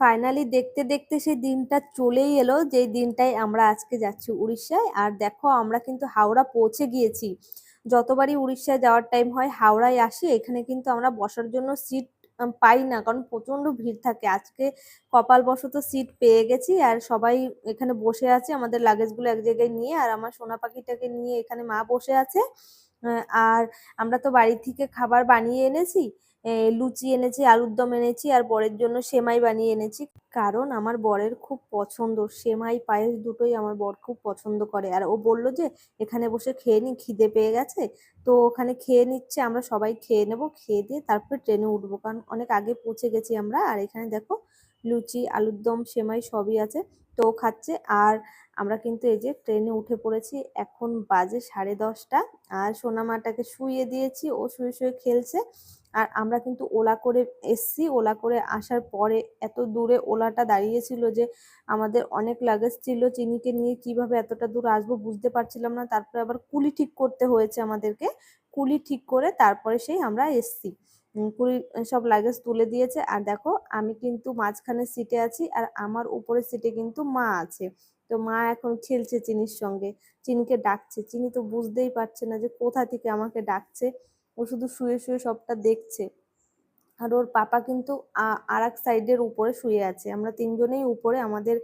Finally দেখতে দেখতে সেই দিনটা চলেই এলো, যেই দিনটায় আমরা আজকে যাচ্ছি উড়িষ্যায়। আর দেখো আমরা কিন্তু হাওড়া পৌঁছে গিয়েছি। যতবারই উড়িষ্যায় যাওয়ার টাইম হয়, হাওড়ায় আসি, এখানে কিন্তু আমরা বসার জন্য সিট পাই না। কারণ প্রচণ্ড ভিড় থাকে। আজকে কপালবশত সিট পেয়ে গেছি। আর সবাই এখানে বসে আছে, আমাদের লাগেজগুলো এক জায়গায় নিয়ে, আর আমার সোনা পাখিটাকে নিয়ে এখানে মা বসে আছে। আর আমরা তো বাড়ি থেকে খাবার বানিয়ে এনেছি। লুচি এনেছি, আলুর দম এনেছি আর বরের জন্য সেমাই বানিয়ে এনেছি। কারণ আমার বরের খুব পছন্দ। সেমাই, পায়েস দুটোই আমার বর খুব পছন্দ করে। আর ও বলল যে, এখানে বসে খেয়ে নি, খিদে পেয়ে গেছে। তো ওখানে খেয়ে নিচ্ছে, আমরা সবাই খেয়ে নেব, খেয়ে দিয়ে তারপরে ট্রেনে উঠবো। কারণ অনেক আগে পৌঁছে গেছি আমরা। আর এখানে দেখো, লুচি, আলুর দম, সেমাই সবই আছে। তো খাচ্ছে। আর আমরা কিন্তু এই যে ট্রেনে উঠে পড়েছি। এখন বাজে সাড়ে দশটা। আর সোনামাটাকে শুইয়ে দিয়েছি। ও শুয়ে শুয়ে খেলছে। আর আমরা কিন্তু ওলা করে এসছি। ওলা করে আসার পরে এত দূরে ওলাটা দাঁড়িয়েছিল যে আমাদের অনেক লাগেজ ছিল। চিনিকে নিয়ে কীভাবে এতটা দূর আসব বুঝতে পারছিলাম না। তারপরে আবার কুলি ঠিক করতে হয়েছে আমাদেরকে। কুলি ঠিক করে তারপরে সেই আমরা এসছি। কুলি সব লাগেজ তুলে দিয়েছে। আর দেখো, আমি কিন্তু মাঝখানে সিটে আছি আর আমার উপরের সিটে কিন্তু মা আছে। তো মা এখন খেলছে চিনির সঙ্গে। চিনিকে ডাকছে। চিনি তো বুঝতেই পারছে না যে কোথা থেকে আমাকে ডাকছে। ও শুধু শুয়ে শুয়ে সবটা দেখছে। আর ওর পাপা কিন্তু আর এক সাইডের উপরে শুয়ে আছে। আমরা তিনজনেই উপরে, আমাদের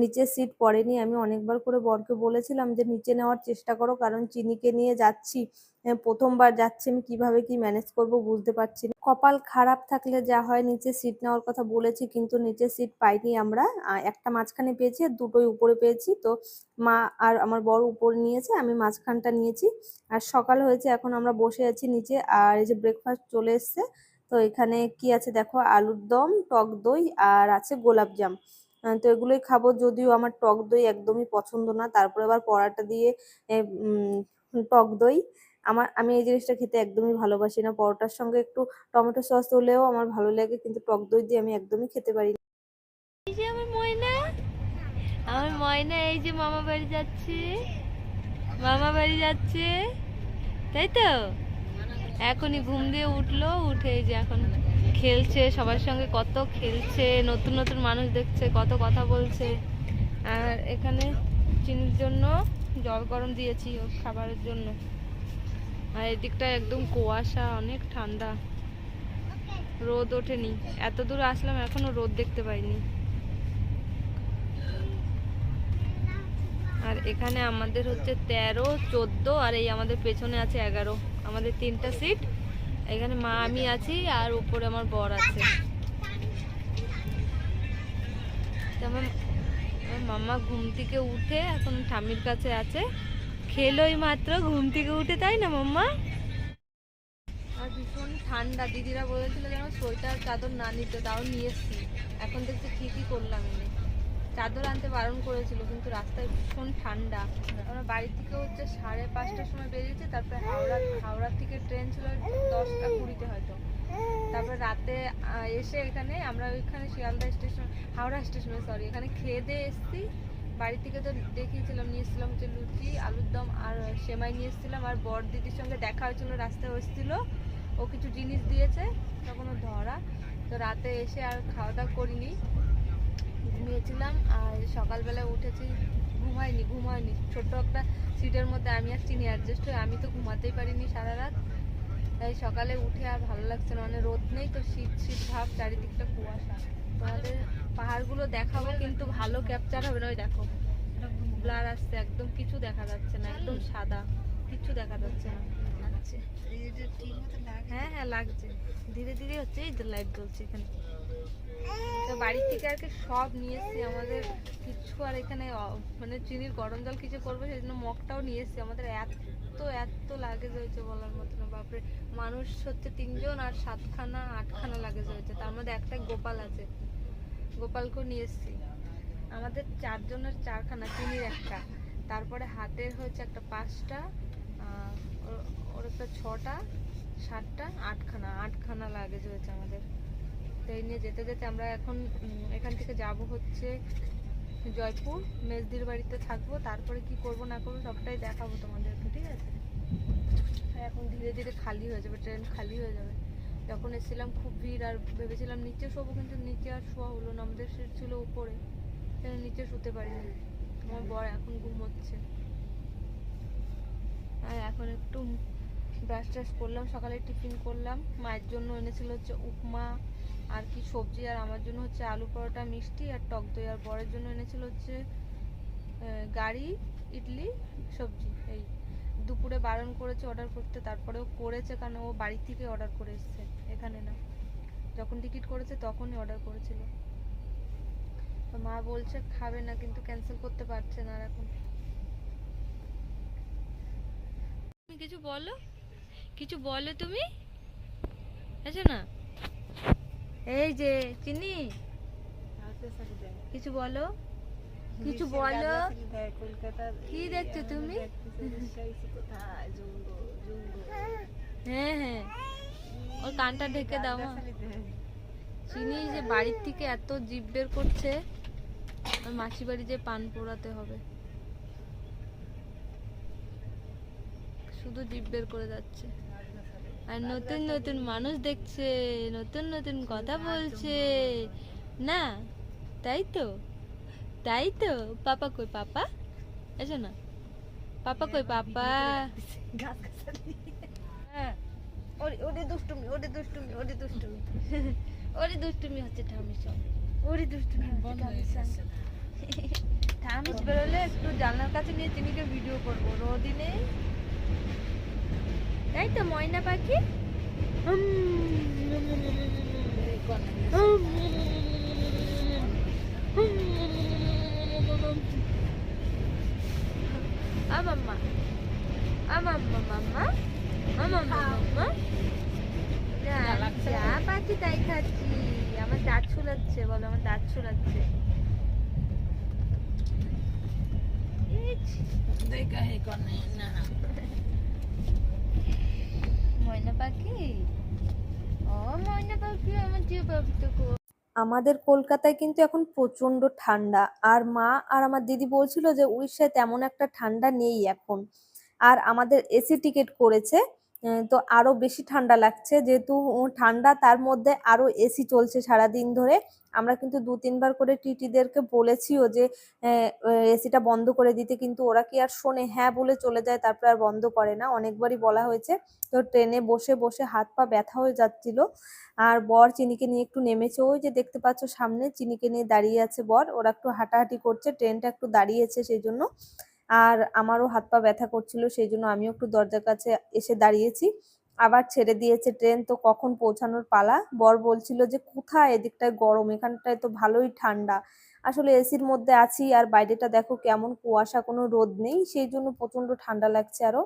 নিচে সিট পড়েনি। আমি অনেকবার করে বরকে বলেছিলাম যে, নিচে নেওয়ার চেষ্টা করো, কারণ চিনিকে নিয়ে যাচ্ছি প্রথমবার যাচ্ছি, আমি কীভাবে কি ম্যানেজ করব বুঝতে পারছি না। কপাল খারাপ থাকলে যা হয় নিচে সিট নেওয়ার কথা বলেছি, কিন্তু নিচে সিট পাইনি আমরা। একটা মাঝখানে পেয়েছি আর দুটোই উপরে পেয়েছি। তো মা আর আমার বর উপরে নিয়েছে, আমি মাঝখানটা নিয়েছি। আর সকাল হয়েছে, এখন আমরা বসে আছি নিচে। আর এই যে ব্রেকফাস্ট চলে এসছে তো এখানে কি আছে দেখো? আলুর দম, টক দই আর আছে গোলাপ জাম। তো এগুলোই খাব যদিও আমার টক দই একদমই পছন্দ না। তারপরে আবার পরাটা দিয়ে টক দই। আমার, আমি এই জিনিসটা খেতে একদমই ভালোবাসি না। পরোটার সঙ্গে একটু টমেটো সস হলেও আমার ভালো লাগে, কিন্তু টক দই দিয়ে আমি একদমই খেতে পারি না। আমার ময়না। আমার ময়না এই যে মামা বাড়ি যাচ্ছে। মামা বাড়ি যাচ্ছে। তাই তো? এখনই ঘুম দিয়ে উঠল, উঠে যে এখন খেলছে, সবার সঙ্গে কত খেলছে, নতুন নতুন মানুষ দেখছে, কত কথা বলছে। আর এখানে চিনির জন্য জল গরম দিয়েছি ওর খাবারের জন্য। আর এদিকটা একদম কুয়াশা, অনেক ঠান্ডা। রোদ ওঠেনি। এত দূর আসলাম, এখনও রোদ দেখতে পাইনি। আর এখানে আমাদের হচ্ছে তেরো, চোদ্দ, আর এই আমাদের পেছনে আছে এগারো। আমাদের তিনটা সিট এখানে মা, আমি আছি আর উপরে আমার বর আছে। মামা ঘুম থেকে উঠে এখন ঠাম্মির কাছে আছে। খেলোই মাত্র ঘুম থেকে উঠে, তাই না মাম্মা? আর ভীষণ ঠান্ডা। দিদিরা বলেছিল যেন সোয়েটার, চাদর না নিতে, তাও নিয়ে এখন দেখছি ঠিকই করলাম এনে চাদর আনতে বারণ করেছিল, কিন্তু রাস্তায় ভীষণ ঠান্ডা। আমরা বাড়ি থেকে হচ্ছে সাড়ে পাঁচটার সময় বেরিয়েছি, তারপরে হাওড়া হাওড়া থেকে ট্রেন ছিল দশটা কুড়িতে হয়তো। তারপরে রাতে এসে এখানে আমরা ওইখানে শিয়ালদা স্টেশন, হাওড়া স্টেশনে সরি এখানে খেয়ে দিয়ে এসছি। বাড়ি থেকে তো দেখিয়েছিলাম, নিয়ে এসেছিলাম হচ্ছে লুচি, আলুর দম আর সেমাই নিয়ে এসেছিলাম। আর বর দিদির সঙ্গে দেখা হয়েছিল, রাস্তায় এসেছিল। ও কিছু জিনিস দিয়েছে, তখন ধরা। তো রাতে এসে আর খাওয়া দাওয়া করিনি। ঘুমিয়েছিলাম আর সকালবেলা উঠেছি ঘুমাইনি ঘুমাইনি ছোট্ট একটা সিটের মধ্যে আমি আর চিনি অ্যাডজাস্ট হয়ে আমি তো ঘুমাতেই পারিনি সারা রাত। তাই সকালে উঠে আর ভালো লাগছে না মানে রোদ নেই তো শীত শীত ভাব, চারিদিকটা কুয়াশা। তোমাদের পাহাড়গুলো দেখাবো কিন্তু ভালো ক্যাপচার হবে না, ওই দেখো। ব্লার আসছে, একদম কিছু দেখা যাচ্ছে না, একদম সাদা, কিছু দেখা যাচ্ছে না। হ্যাঁ হ্যাঁ লাগছে। ধীরে ধীরে হচ্ছে এই লাইট জ্বলছে এখানে। তো বাড়ি থেকে আর কি সব নিয়ে এসেছি। আমাদের কিছু আর এখানে মানে চিনির গরম জল কিছু করব, সেই জন্য মগটাও নিয়ে এসেছি। আমাদের এত এত লাগেজ হয়েছে বলার মতো না, বাপরে। মানুষ হচ্ছে তিনজন আর সাতখানা, আটখানা লাগেজ হয়েছে। তার মধ্যে একটা গোপাল আছে। গোপালকেও নিয়ে এসেছি। আমাদের চারজনের চারখানা চিনির একটা। তারপরে হাতের হচ্ছে একটা পাঁচটা ওর- একটা ছটা, সাতটা, আটখানা আটখানা লাগেজ হয়েছে আমাদের। এই নিয়ে যেতে যেতে আমরা এখন এখান থেকে যাব হচ্ছে জয়পুর। মেজদির বাড়িতে থাকব, তারপরে কি করব না করব সবটাই দেখাবো তোমাদেরকে, ঠিক আছে? এখন ধীরে ধীরে খালি হয়ে যাবে ট্রেন খালি হয়ে যাবে। যখন এসেছিলাম খুব ভিড় আর ভেবেছিলাম নিচে শোবো, কিন্তু নিচে আর শোয়া হলো না, আমাদের সিট ছিল উপরে। সেখানে নিচে শুতে পারিনি? আমার বর এখন ঘুমোচ্ছে। আর এখন একটু ব্রাশ ট্রাশ করলাম, সকালে টিফিন করলাম। মায়ের জন্য এনেছিল হচ্ছে উপমা, আর কি সবজি, আর আমার জন্য হচ্ছে আলু পরোটা, মিষ্টি, আর টক দই, আর বরের জন্য এনেছিল হচ্ছে গাড়ি, ইডলি, সবজি। এই দুপুরে বারণ করেছে অর্ডার করতে, তারপরেও করেছে কারণ ও বাড়ি থেকে অর্ডার করে এসছে, এখানে না। যখন টিকিট করেছে তখনই অর্ডার করেছিল। মা বলছে খাবে না, কিন্তু ক্যান্সেল করতে পারছে না আর এখন। তুমি কিছু বলো? কিছু বলো তুমি? আছো না। এই যে চিনি কিছু বলো? কিছু বলো? কি দেখছ তুমি? হ্যাঁ হ্যাঁ। ওর কানটা ঢেকে দাও চিনি যে বাড়ির থেকে এত জিভ বের করছে ওর মাসি বাড়ি যে পান পোড়াতে হবে। শুধু জিভ বের করে যাচ্ছে। আর নতুন নতুন মানুষ দেখছে নতুন নতুন কথা বলছে। না তাই তো তাই তো। পাপা কই পাপা? এসো না। পাপা কই পাপা? হ্যাঁ ওরে ওরে দুষ্টুমি ওরে দুষ্টুমি ওরে দুষ্টুমি। ওরে দুষ্টুমি হচ্ছে ঠামির সঙ্গে ওরে দুষ্টুমি ঠামিস বেরোলে একটু জানলার কাছে নিয়ে চিনিকে ভিডিও করব। রোদই নেই। তাই তো ময়না পাখি? আমাম্মা আমাম্মা মাম্মা আমাম্মা মাম্মা। যা পাখি তাই খাচ্ছি। আমার দাঁত ছুলাচ্ছে বলো আমার দাঁত ছুলাচ্ছে ইচ, ময়না পাখি ও ময়না পাখি আমার বাবুটুকু আমাদের কলকাতায় কিন্তু এখন প্রচণ্ড ঠান্ডা। আর মা আর আমার দিদি বলছিল যে উড়িষ্যায় তেমন একটা ঠান্ডা নেই এখন। আর আমাদের এসি টিকিট করেছে। তো আরও বেশি ঠান্ডা লাগছে। যেহেতু ঠান্ডা, তার মধ্যে আরও এসি চলছে সারাদিন ধরে। আমরা কিন্তু দু, তিনবার করে টিটিদেরকে বলেছিও যে এসিটা বন্ধ করে দিতে। কিন্তু ওরা কি আর শোনে? হ্যাঁ বলে চলে যায়, তারপর আর বন্ধ করে না। অনেকবারই বলা হয়েছে, তো ট্রেনে বসে বসে হাত পা ব্যথা হয়ে যাচ্ছিল। আর বর চিনিকে নিয়ে একটু নেমেছে। ওই যে দেখতে পাচ্ছ সামনে, চিনিকে নিয়ে দাঁড়িয়ে আছে বর। ওরা একটু হাঁটাহাঁটি করছে, ট্রেনটা একটু দাঁড়িয়েছে সেই জন্য। আর আমারও হাত পা ব্যথা করছিল, সেই জন্য আমিও একটু দরজার কাছে এসে দাঁড়িয়েছি। আবার ছেড়ে দিয়েছে ট্রেন, তো কখন পৌঁছানোর পালা? বর বলছিল যে, কোথায়? এদিকটায় গরম, এখানটায় তো ভালোই ঠান্ডা। আসলে এসির মধ্যে আছি আর বাইরেটা দেখো কেমন কুয়াশা, কোনো রোদ নেই, সেই জন্য প্রচণ্ড ঠান্ডা লাগছে আরও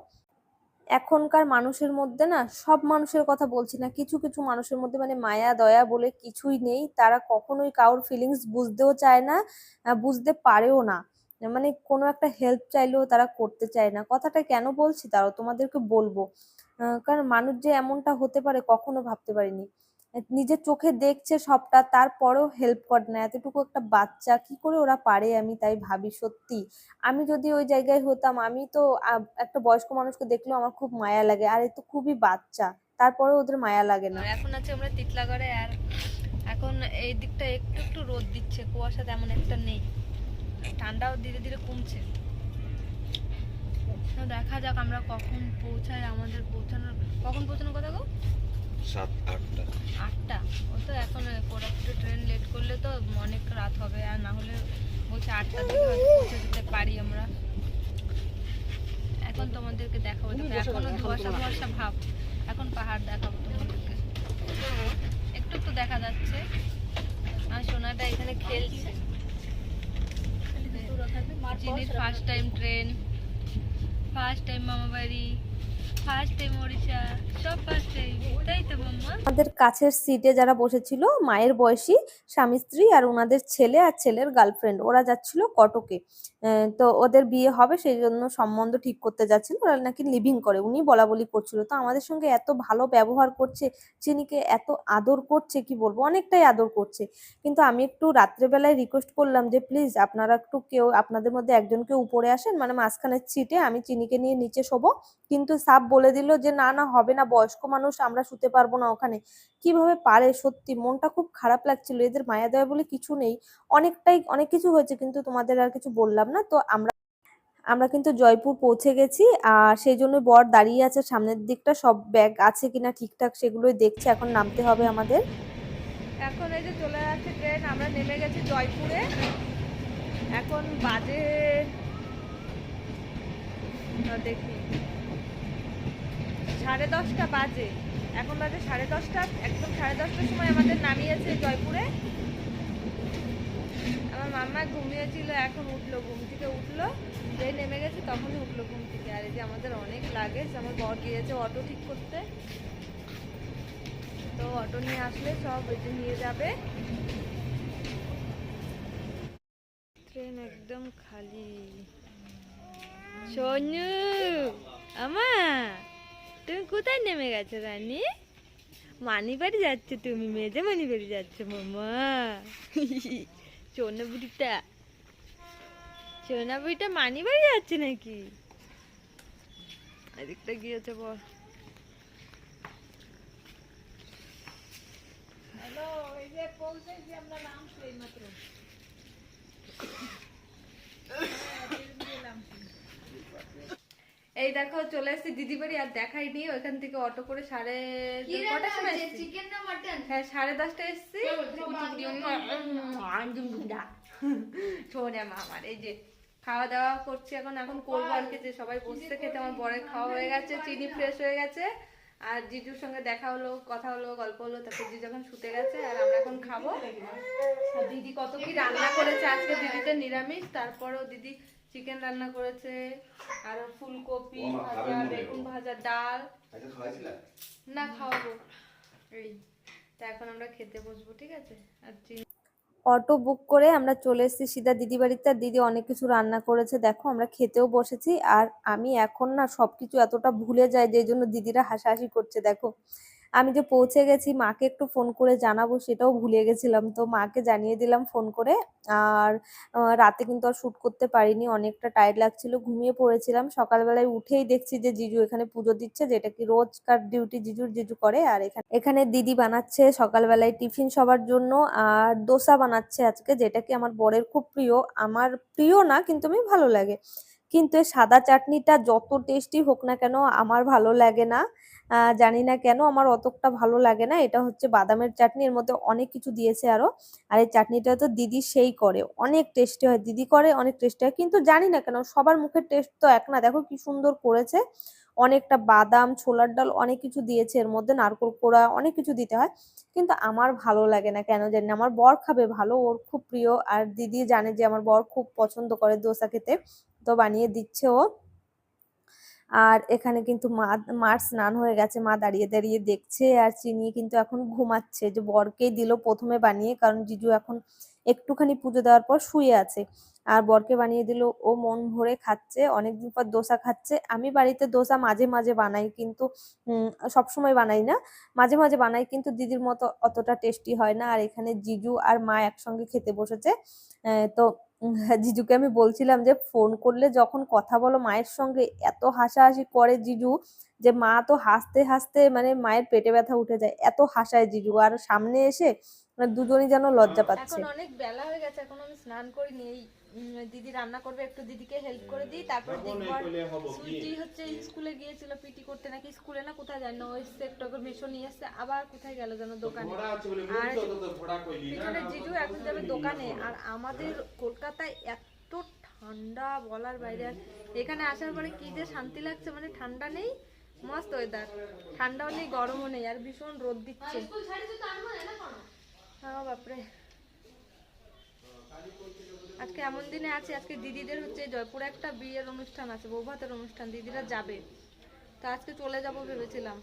এখনকার মানুষের মধ্যে না, সব মানুষের কথা বলছি না, কিছু কিছু মানুষের মধ্যে মানে মায়া, দয়া বলে কিছুই নেই। তারা কখনোই কারোর ফিলিংস বুঝতেও চায় না বুঝতে পারেও না। মানে কোনো একটা হেল্প চাইলেও তারা করতে চায় না। কথাটা কেন বলছি? তারাও তোমাদেরকে বলব। কারণ মানুষ যে এমনটা হতে পারে কখনো ভাবতে পারিনি। নিজের চোখে দেখছে সবটা, তারপরেও হেল্প করে না। এতটুকু একটা বাচ্চা, কি করে ওরা পারে আমি তাই ভাবি, সত্যি। আমি যদি ওই জায়গায় হতাম, আমি তো একটা বয়স্ক মানুষকে দেখলেও আমার খুব মায়া লাগে। আর এ তো খুবই বাচ্চা তারপরে ওদের মায়া লাগে না। এখন আছে আমরা তিতলাগড়ে আর এখন এই দিকটা একটু একটু রোদ দিচ্ছে, কুয়াশা তেমন একটা নেই। ঠান্ডাও ধীরে ধীরে কমছে। দেখা যাক আমরা কখন পৌঁছাই আমাদের পৌঁছানোর কখন পৌঁছানোর কথা গো? সাত আটটা। আটটা? ও তো এখন কোরাপুটে ট্রেন লেট করলে তো অনেক রাত হবে আর না হলে বলছে আটটা থেকে হয়তো পৌঁছে যেতে পারি আমরা। এখন তোমাদেরকে দেখাবো দেখো এখনও ধোয়াশা ধোয়াশা ভাব। এখন পাহাড় দেখাবো তোমাদেরকে। একটু একটু দেখা যাচ্ছে। আর সোনাটা এখানে খেলছে। চিনির first time train first time মামা আমাদের কাছের সিটে যারা বসেছিল, মায়ের বয়সী স্বামী, স্ত্রী আর ওনাদের ছেলে আর ছেলের গার্লফ্রেন্ড ওরা যাচ্ছিল কটকে। তো ওদের বিয়ে হবে, সেই জন্য সম্বন্ধ ঠিক করতে যাচ্ছিল। ওরা নাকি লিভিং করে, উনি বলা বলি করছিল। তো আমাদের সঙ্গে এত ভালো ব্যবহার করছে চিনিকে এত আদর করছে, কি বলব? অনেকটাই আদর করছে। কিন্তু আমি একটু রাত্রেবেলায় রিকোয়েস্ট করলাম যে প্লিজ আপনারা একটু কেউ, আপনাদের মধ্যে একজনকে উপরে আসেন? মানে মাঝখানের সিটে আমি চিনিকে নিয়ে নিচে শোবো, কিন্তু সাপ বলে দিল যে, না না, হবে না, বয়স্ক মানুষ, আমরা শুতে পারব না ওখানে। কীভাবে পারে? সত্যি, মনটা খুব খারাপ লাগছিল। এদের মায়া দয়া বলে কিছু নেই। অনেকটাই, অনেক কিছু হয়েছে, কিন্তু তোমাদের আর কিছু বললাম না। তো আমরা আমরা কিন্তু জয়পুর পৌঁছে গেছি। আর সেই জন্য বর দাঁড়িয়ে আছে সামনের দিকটা। সব ব্যাগ আছে কিনা ঠিকঠাক সেগুলোই দেখছে। এখন নামতে হবে আমাদের। এখন এই যে চলে যাচ্ছে ট্রেন, আমরা নেমে গেছি জয়পুরে। এখন বাজে দেখি। সাড়ে দশটা বাজে। এখন বাজে সাড়ে দশটা, একদম সাড়ে দশটার সময় আমাদের নামিয়েছে জয়পুরে। আমার মাম্মা ঘুমিয়েছিল, এখন উঠল, ঘুম থেকে উঠল, যে নেমে গেছে তখনই উঠল ঘুম থেকে। আর এই যে আমাদের অনেক লাগেজ আমার বর গিয়েছে অটো ঠিক করতে। তো অটো নিয়ে আসলে সব এতে নিয়ে যাবে। ট্রেন একদম খালি। সোনু আমা। তুমি কোথায় নেমে গেছো, রানী? মানি বাড়ি যাচ্ছে তুমি, মেজে মানি বাড়ি যাচ্ছে, মামা। সোনা বুড়িটা। সোনা বুড়িটা মানি বাড়ি যাচ্ছে নাকি? এদিকটা গিয়েছে, বল। এই দেখো চলে এসেছি দিদি বাড়ি আর দেখাইনি ওইখান থেকে অটো করে সাড়ে কটার সময় চিকেন না মাটন হ্যাঁ সাড়ে দশটা এসেছি। শোনে মা আমার এই যে খাওয়া দাওয়া করছি এখন এখন করব আর কি যে সবাই বসতে খেতে আমার বরের খাওয়া হয়ে গেছে চিনি ফ্রেশ হয়ে গেছে। আর জিজুর সঙ্গে দেখা হলো কথা হলো গল্প হলো তারপর জিজু যখন শুতে গেছে আর আমরা এখন খাব। দিদি কত কি রান্না করেছে আজকে দিদিতে নিরামিষ তারপরেও দিদি চিকেন রান্না করেছে আর ফুলকপি ভাজা বেগুন ভাজা ডাল। না খাওয়াবো। এই তা এখন আমরা খেতে বসবো ঠিক আছে? আর অটো বুক করে আমরা চলে এসেছি সিধা দিদি বাড়িতে। আর দিদি অনেক কিছু রান্না করেছে। দেখো আমরা খেতেও বসেছি। আর আমি এখন না সবকিছু এতটা ভুলে যাই যে জন্য দিদিরা হাসাহাসি করছে দেখো। আমি যে পৌঁছে গেছি, মাকে একটু ফোন করে জানাব সেটাও ভুলে গেছিলাম। তো মাকে জানিয়ে দিলাম ফোন করে। আর রাতে কিন্তু আর শ্যুট করতে পারিনি, অনেকটা টায়ার্ড লাগছিল। ঘুমিয়ে পড়েছিলাম। সকালবেলায় উঠেই দেখছি যে জিজু এখানে পুজো দিচ্ছে, যেটা কি রোজকার ডিউটি জিজুর জিজু করে। আর এখানে এখানে দিদি বানাচ্ছে সকালবেলায় টিফিন সবার জন্য। আর দোসা বানাচ্ছে আজকে, যেটা কি আমার বরের খুব প্রিয়। আমার প্রিয় না, কিন্তু আমি ভালো লাগে। কিন্তু সাদা চাটনিটা যত টেস্টি হোক না কেন, আমার ভালো লাগে না। জানি না কেন আমার অতটা ভালো লাগে না। এটা হচ্ছে বাদামের চাটনি, এর মধ্যে অনেক কিছু দিয়েছে আরও। আর এই চাটনিটা তো দিদি সেই করে। অনেক টেস্টি হয়। দিদি করে, অনেক টেস্টি হয়। কিন্তু জানি না কেন, সবার মুখের টেস্ট তো এক না। দেখো কি সুন্দর করেছে। অনেকটা বাদাম, ছোলার ডাল অনেক কিছু দিয়েছে। এর মধ্যে নারকোল কোড়া অনেক কিছু দিতে হয়। কিন্তু আমার ভালো লাগে না কেন জানি না। আমার বর খাবে ভালো, ওর খুব প্রিয়। আর দিদি জানে যে আমার বর খুব পছন্দ করে দোসা খেতে। তো বানিয়ে দিচ্ছে ও। আর এখানে কিন্তু মা, মার স্নান হয়ে গেছে, মা দাঁড়িয়ে দাঁড়িয়ে দেখছে আর চিনি কিন্তু এখন ঘুমাচ্ছে। যে বরকেই দিল প্রথমে বানিয়ে, কারণ জিজু এখন একটুখানি পুজো দেওয়ার পর শুয়ে আছে। আর বরকে বানিয়ে দিল, ও মন ভরে খাচ্ছে, অনেকদিন পর দোসা খাচ্ছে। আমি বাড়িতে দোসা মাঝে মাঝে বানাই কিন্তু সব সময় বানাই না। মাঝে মাঝে বানাই কিন্তু দিদির মতো অতটা টেস্টি হয় না। আর এখানে জিজু আর মা একসঙ্গে খেতে বসেছে। তো জিজুকে আমি বলছিলাম যে ফোন করলে যখন কথা বলো মায়ের সঙ্গে এত হাসাহাসি করে জিজু যে মা তো হাসতে হাসতে মানে মায়ের পেটে ব্যথা উঠে যায়। এত হাসায় জিজু। আর সামনে এসে মানে দুজনই যেন লজ্জা পাচ্ছে। এখন অনেক বেলা হয়ে গেছে এখন আমি স্নান করিনি এই দিদি রান্না করবে একটু দিদিকে হেল্প করে দিই তারপর দেখব আর সুইটি হচ্ছে স্কুলে গিয়েছিল পিটি করতে নাকি স্কুলে না কোথায় যায় না ওই একটু মিশো নিয়ে এসছে আবার কোথায় গেল যেন দোকানে। আর পিছনে জিজু এখন যাবে দোকানে আর আমাদের কলকাতায় এত ঠান্ডা বলার বাইরে আর এখানে আসার পরে কি যে শান্তি লাগছে মানে ঠান্ডা নেই মস্ত ওয়েদার ঠান্ডাও নেই গরমও নেই আর ভীষণ রোদ দিচ্ছে। হ্যাঁ বাপরে। আজকে এমন দিনে আছে, আজকে দিদিদের হচ্ছে জয়পুরে একটা বিয়ের অনুষ্ঠান আছে, বৌভাতের অনুষ্ঠান, দিদিরা যাবে। তো আজকে চলে যাব ভেবেছিলাম।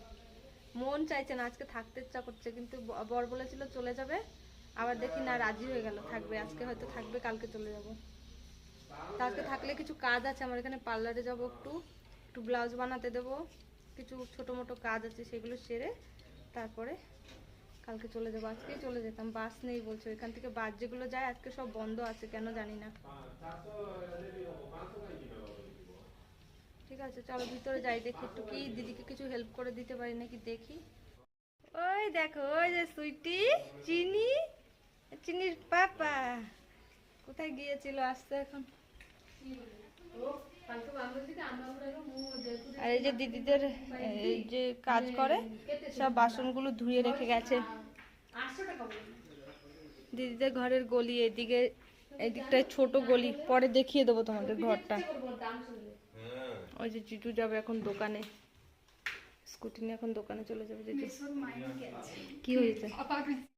মন চাইছে না, আজকে থাকতে ইচ্ছা করছে, কিন্তু বর বলেছিল চলে যাবে। আবার দেখি না, রাজি হয়ে গেল, থাকবে। আজকে হয়তো থাকবে, কালকে চলে যাব। আজকে থাকলে কিছু কাজ আছে, আমার এখানে পার্লারে যাব একটু একটু ব্লাউজ বানাতে দেবো, কিছু ছোটো মোটো কাজ আছে সেগুলো সেরে তারপরে কালকে চলে যাব, আজকেই চলে যেতাম, বাস নেই বলছে এখান থেকে বাস যেগুলো যায়, আজকে সব বন্ধ আছে, কেন জানি না। ঠিক আছে, চলো ভিতরে যাই দেখি একটু, কি দিদিকে কিছু হেল্প করে দিতে পারি নাকি দেখি। ওই দেখো, ওই যে সুইটি, চিনি, চিনির পাপা। কোথায় গিয়েছিল আসতে এখন। আর এই যে দিদিদের এই যে কাজ করে সব বাসনগুলো ধুয়ে রেখে গেছে। দিদিদের ঘরের গলি এদিকে এদিকটায় ছোট গলি। পরে দেখিয়ে দেবো তোমাদের ঘরটা। ওই যে চিটু যাবে এখন দোকানে। স্কুটি নিয়ে এখন দোকানে চলে যাবে কি হয়েছে?